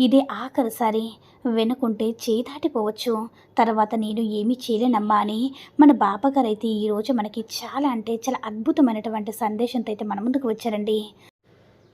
ఇదే ఆఖరిసారి వెనుకుంటే చేయి దాటిపోవచ్చు తర్వాత నేను ఏమీ చేయలేనమ్మా అని మన బాబాగారు అయితే ఈరోజు మనకి చాలా అంటే చాలా అద్భుతమైనటువంటి సందేశంతో అయితే మన ముందుకు వచ్చారండి.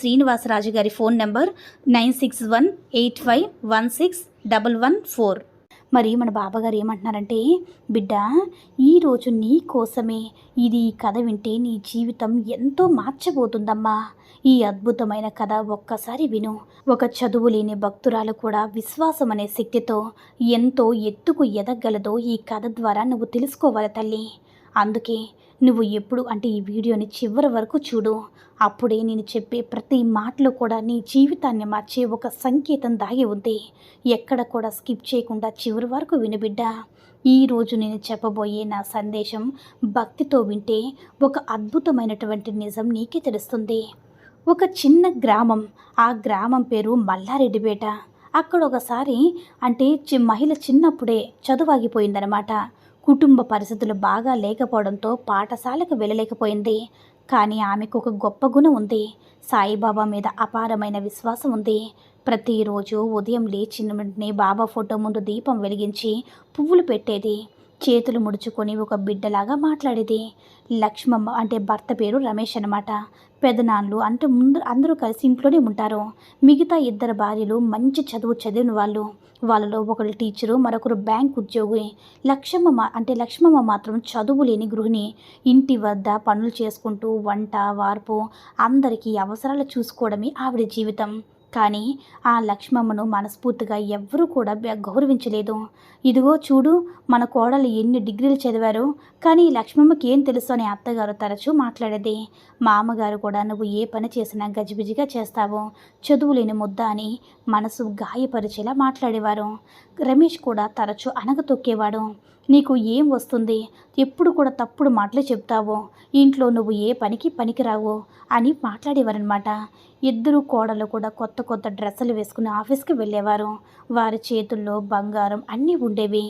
శ్రీనివాసరాజు గారి phone number nine six one eight five one six double one four. మరి మన బాబాగారు ఏమంటున్నారంటే బిడ్డ ఈరోజు నీ కోసమే ఇది ఈ కథ వింటే నీ జీవితం ఎంతో మార్చబోతుందమ్మా. ఈ అద్భుతమైన కథ ఒక్కసారి విను. ఒక చదువు లేని భక్తురాలు కూడా విశ్వాసం అనే శక్తితో ఎంతో ఎత్తుకు ఎదగలదో ఈ కథ ద్వారా నువ్వు తెలుసుకోవాలి తల్లి. అందుకే నువ్వు ఎప్పుడు అంటే ఈ వీడియోని చివరి వరకు చూడు. అప్పుడే నేను చెప్పే ప్రతి మాటలో కూడా నీ జీవితాన్ని మార్చే ఒక సంకేతం దాగి ఉంది. ఎక్కడ కూడా స్కిప్ చేయకుండా చివరి వరకు వినబిడ్డా ఈరోజు నేను చెప్పబోయే నా సందేశం భక్తితో వింటే ఒక అద్భుతమైనటువంటి నిజం నీకే తెలుస్తుంది. ఒక చిన్న గ్రామం ఆ గ్రామం పేరు మల్లారెడ్డిపేట. అక్కడ ఒకసారి అంటే చి మహిళ చిన్నప్పుడే చదువాగిపోయిందనమాట కుటుంబ పరిస్థితులు బాగా లేకపోవడంతో పాఠశాలకు వెళ్ళలేకపోయింది. కానీ ఆమెకు ఒక గొప్ప గుణం ఉంది. సాయిబాబా మీద అపారమైన విశ్వాసం ఉంది. ప్రతిరోజు ఉదయం లేచిన వెంటనే బాబా ఫోటో ముందు దీపం వెలిగించి పువ్వులు పెట్టేది. చేతులు ముడుచుకొని ఒక బిడ్డలాగా మాట్లాడేది. లక్ష్మమ్మ అంటే భర్త పేరు రమేష్ అనమాట పెదనాన్నలు అంటే ముందు అందరూ కలిసి ఇంట్లోనే ఉంటారు. మిగతా ఇద్దరు భార్యలు మంచి చదువు చదివిన వాళ్ళు. వాళ్ళలో ఒకరు టీచరు మరొకరు బ్యాంక్ ఉద్యోగి. లక్ష్మమ్మ అంటే లక్ష్మమ్మ మాత్రం చదువు లేని గృహిణి. ఇంటి వద్ద పనులు చేసుకుంటూ వంట వార్పు అందరికీ అవసరాలు చూసుకోవడమే ఆవిడ జీవితం. కానీ ఆ లక్ష్మమ్మను మనస్ఫూర్తిగా ఎవ్వరూ కూడా గౌరవించలేదు. ఇదిగో చూడు మన కోడలు ఎన్ని డిగ్రీలు చదివారో కానీ లక్ష్మమ్మకి ఏం తెలుసు అని అత్తగారు తరచూ మాట్లాడేది. మామగారు కూడా నువ్వు ఏ పని చేసినా గజిబిజిగా చేస్తావు. చదువు లేని ముద్ద అని మనసు గాయపరిచేలా మాట్లాడేవారు. రమేష్ కూడా తరచూ అనగతొక్కేవాడు నీకు ఏం వస్తుంది? ఎప్పుడు కూడా తప్పుడు మాటలు చెప్తావు. ఇంట్లో నువ్వు ఏ పనికి పనికిరావు అని మాట్లాడేవారనమాట ఇద్దరు కోడలు కూడా కొత్త కొత్త డ్రెస్సులు వేసుకుని ఆఫీస్కి వెళ్ళేవారు. వారి చేతుల్లో బంగారం అన్నీ ఉండేవి.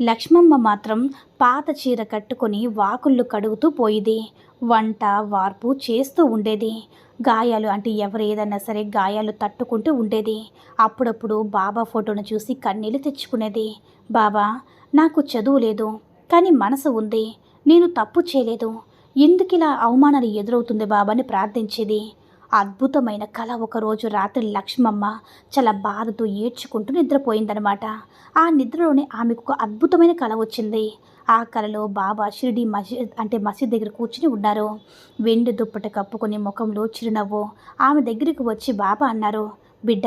లక్ష్మమ్మ మాత్రం పాత చీర కట్టుకొని వాకుళ్ళు కడుగుతూ పోయేది. వంట వార్పు చేస్తూ ఉండేది. గాయాలు అంటే ఎవరు ఏదైనా సరే గాయాలు తట్టుకుంటూ ఉండేది. అప్పుడప్పుడు బాబా ఫోటోను చూసి కన్నీళ్ళు తెచ్చుకునేది. బాబా నాకు చదువు లేదు కానీ మనసు ఉంది నేను తప్పు చేయలేదు. ఎందుకు ఇలా అవమానాలు ఎదురవుతుంది బాబాని ప్రార్థించేది? అద్భుతమైన కళ ఒకరోజు రాత్రి లక్ష్మమ్మ చాలా బాధతో ఏడ్చుకుంటూ నిద్రపోయిందనమాట. ఆ నిద్రలోనే ఆమెకు ఒక అద్భుతమైన కళ వచ్చింది. ఆ కళలో బాబా షిరిడి మసీద్ అంటే మసీద్ దగ్గర కూర్చుని ఉన్నారు. వెండి దుప్పట కప్పుకొని ముఖంలో చిరునవ్వు ఆమె దగ్గరికి వచ్చి బాబా అన్నారు బిడ్డ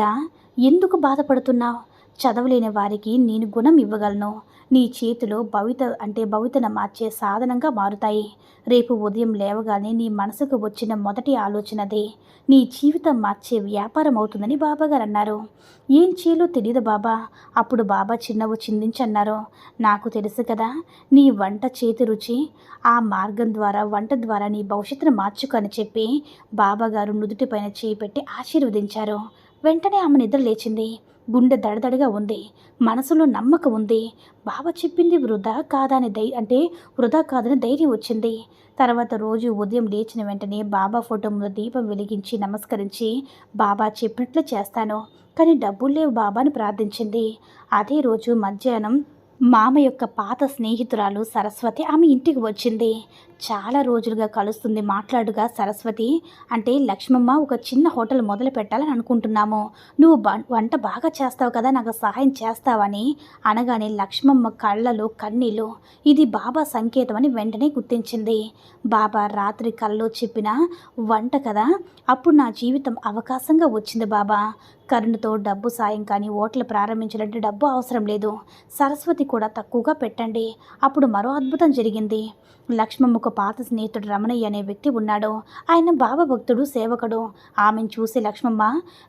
ఎందుకు బాధపడుతున్నావు? చదవలేని వారికి నేను గుణం ఇవ్వగలను. నీ చేతిలో భవిత అంటే భవితను మార్చే సాధనంగా మారుతాయి. రేపు ఉదయం లేవగానే నీ మనసుకు వచ్చిన మొదటి ఆలోచనదే నీ జీవితం మార్చే వ్యాపారం అవుతుందని బాబాగారు అన్నారు. ఏం చేయాలో తెలియదు బాబా. అప్పుడు బాబా చిన్నవు చిందించన్నారు. నాకు తెలుసు కదా నీ వంట చేతి రుచి ఆ మార్గం ద్వారా వంట ద్వారా నీ భవిష్యత్తును మార్చుకు అని చెప్పి బాబాగారు నుదుటిపైన చేయి పెట్టి ఆశీర్వదించారు. వెంటనే ఆమె నిద్ర లేచింది గుండె దడదడగా ఉంది. మనసులో నమ్మకం ఉంది. బాబా చెప్పింది వృధా కాదని ధై అంటే వృధా కాదని ధైర్యం వచ్చింది. తర్వాత రోజు ఉదయం లేచిన వెంటనే బాబా ఫోటో ముందు దీపం వెలిగించి నమస్కరించి బాబా చెప్పినట్లు చేస్తాను. కానీ డబ్బులు లేవు బాబాని ప్రార్థించింది. అదే రోజు మధ్యాహ్నం మామ యొక్క పాత స్నేహితురాలు సరస్వతి ఆమె ఇంటికి వచ్చింది. చాలా రోజులుగా కలుస్తుంది మాట్లాడుగా సరస్వతి. అంటే లక్ష్మమ్మ ఒక చిన్న హోటల్ మొదలు పెట్టాలని అనుకుంటున్నాము. నువ్వు బ- వంట బాగా చేస్తావు కదా నాకు సహాయం చేస్తావని అనగానే లక్ష్మమ్మ కళ్ళలో కన్నీళ్ళు. ఇది బాబా సంకేతం అని వెంటనే గుర్తించింది. బాబా రాత్రి కల్లో చెప్పిన వంట కదా అప్పుడు నా జీవితం అవకాశంగా వచ్చింది బాబా. కరుణతో డబ్బు సాయం కానీ ఓట్లు ప్రారంభించాలంటే డబ్బు అవసరం లేదు. సరస్వతి కూడా తక్కువగా పెట్టండి. అప్పుడు మరో అద్భుతం జరిగింది. లక్ష్మమ్మకు పాత స్నేహితుడు రమణయ్య అనే వ్యక్తి ఉన్నాడు. ఆయన బాబా భక్తుడు సేవకుడు. ఆమెను చూసి లక్ష్మమ్మ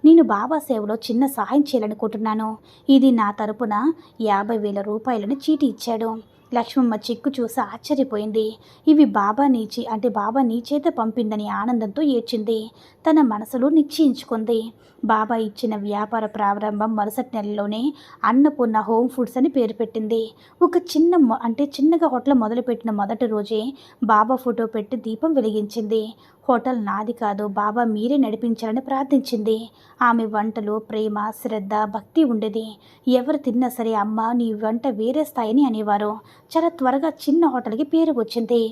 నేను బాబా సేవలో చిన్న సహాయం చేయాలనుకుంటున్నాను. ఇది నా తరపున యాభై వేల రూపాయలని చీటీ ఇచ్చాడు. లక్ష్మమ్మ చిక్కు చూసి ఆశ్చర్యపోయింది. ఇవి బాబా నీచి అంటే బాబా నీ చేత పంపిందని ఆనందంతో ఏడ్చింది. తన మనసులో నిశ్చయించుకుంది. బాబా ఇచ్చిన వ్యాపార ప్రారంభం మరుసటి నెలలోనే అన్నపూర్ణ హోమ్ ఫుడ్స్ అని పేరు పెట్టింది. ఒక చిన్న అంటే చిన్నగా హోటల్ మొదలుపెట్టిన మొదటి రోజే బాబా ఫోటో పెట్టి దీపం వెలిగించింది. హోటల్ నాది కాదు బాబా మీరే నడిపించాలని ప్రార్థించింది. ఆమె వంటలో ప్రేమ శ్రద్ధ భక్తి ఉండేది. ఎవరు తిన్నా సరే అమ్మ నీ వంట వేరే స్థాయిని అనేవారు. చాలా త్వరగా చిన్న హోటల్కి పేరు వచ్చింది.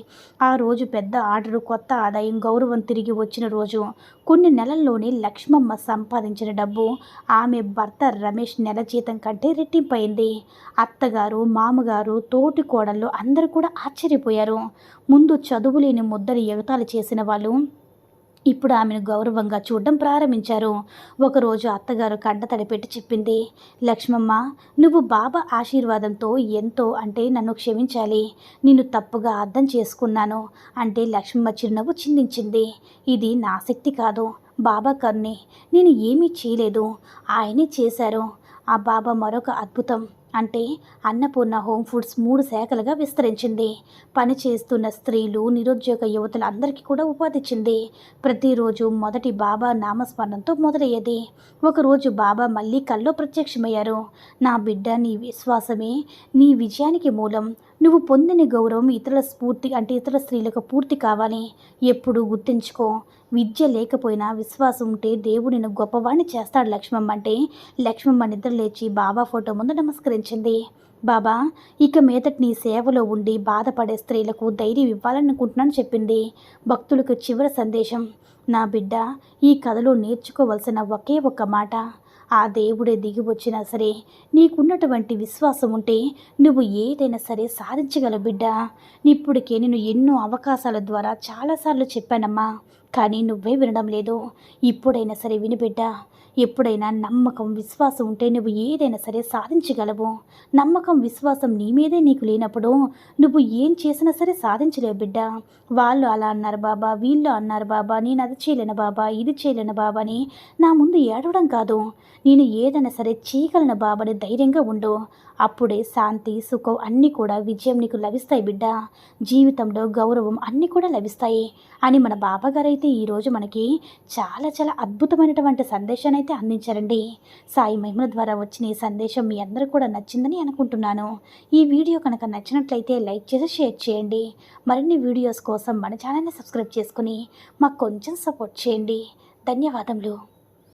ఆ రోజు పెద్ద ఆర్డరు కొత్త ఆదాయం గౌరవం తిరిగి వచ్చిన రోజు. కొన్ని నెలల్లోనే లక్ష్మమ్మ సంపాదించిన డబ్బు ఆమె భర్త రమేష్ నెల జీతం కంటే రెట్టింపైంది అత్తగారు మామగారు తోటి కోడళ్ళు అందరూ కూడా ఆశ్చర్యపోయారు. ముందు చదువులేని ముద్దని ఎగతాళి చేసిన వాళ్ళు ఇప్పుడు ఆమెను గౌరవంగా చూడడం ప్రారంభించారు. ఒకరోజు అత్తగారు కంట తడిపెట్టి చెప్పింది లక్ష్మమ్మ నువ్వు బాబా ఆశీర్వాదంతో ఎంతో అంటే నన్ను క్షమించాలి. నిన్ను తప్పుగా అర్థం చేసుకున్నాను అంటే లక్ష్మమ్మ చిరునవ్వు చిందించింది. ఇది నా శక్తి కాదు. బాబా కరుణే నేను ఏమీ చేయలేదు. ఆయనే చేశారు. ఆ బాబా మరొక అద్భుతం. అంటే అన్నపూర్ణ హోమ్ ఫుడ్స్ మూడు శాఖలుగా విస్తరించింది. పని చేస్తున్న స్త్రీలు నిరుద్యోగ యువతులు అందరికీ కూడా ఉపాధిచ్చింది ప్రతిరోజు మొదటి బాబా నామస్మరణంతో మొదలయ్యేది. ఒకరోజు బాబా మళ్ళీ కల్లో ప్రత్యక్షమయ్యారు. నా బిడ్డ నీ విశ్వాసమే నీ విజయానికి మూలం. నువ్వు పొందిన గౌరవం ఇతరుల స్ఫూర్తి అంటే ఇతర స్త్రీలకు పూర్తి కావాలి. ఎప్పుడు గుర్తుంచుకో విద్య లేకపోయినా విశ్వాసం ఉంటే దేవుడు నిన్ను గొప్పవాణ్ణి చేస్తాడు లక్ష్మమ్మ అంటే లక్ష్మమ్మ నిద్ర లేచి బాబా ఫోటో ముందు నమస్కరించింది. బాబా ఇక మీదటి నీ సేవలో ఉండి బాధపడే స్త్రీలకు ధైర్యం ఇవ్వాలనుకుంటున్నాను చెప్పింది. భక్తులకు చివరి సందేశం నా బిడ్డ ఈ కథలో నేర్చుకోవలసిన ఒకే ఒక్క మాట. ఆ దేవుడే దిగి వచ్చినా సరే నీకున్నటువంటి విశ్వాసం ఉంటే నువ్వు ఏదైనా సరే సాధించగల బిడ్డ. ఇప్పటికే నేను ఎన్నో అవకాశాల ద్వారా చాలాసార్లు చెప్పానమ్మా. కానీ నువ్వే వినడం లేదు. ఇప్పుడైనా సరే విని ఎప్పుడైనా నమ్మకం విశ్వాసం ఉంటే నువ్వు ఏదైనా సరే సాధించగలవు. నమ్మకం విశ్వాసం నీ మీదే నీకు లేనప్పుడు నువ్వు ఏం చేసినా సరే సాధించలేవు బిడ్డ. వాళ్ళు అలా అన్నారు బాబా వీళ్ళు అన్నారు బాబా నేను అది చేయలేను బాబా ఇది చేయలేను బాబా అని నా ముందు ఏడవడం కాదు. నేను ఏదైనా సరే చేయగలను బాబాని ధైర్యంగా ఉండు. అప్పుడే శాంతి సుఖం అన్నీ కూడా విజయం నీకు లభిస్తాయి బిడ్డ. జీవితంలో గౌరవం అన్నీ కూడా లభిస్తాయి అని మన బాబాగారు అయితే ఈరోజు మనకి చాలా చాలా అద్భుతమైనటువంటి సందేశాన్ని అయితే అందించారండి. సాయి మహిమల ద్వారా వచ్చిన ఈ సందేశం మీ అందరూ కూడా నచ్చిందని అనుకుంటున్నాను. ఈ వీడియో కనుక నచ్చినట్లయితే లైక్ చేసి షేర్ చేయండి. మరిన్ని వీడియోస్ కోసం మన ఛానల్ని సబ్స్క్రైబ్ చేసుకుని మాకు కొంచెం సపోర్ట్ చేయండి. ధన్యవాదములు.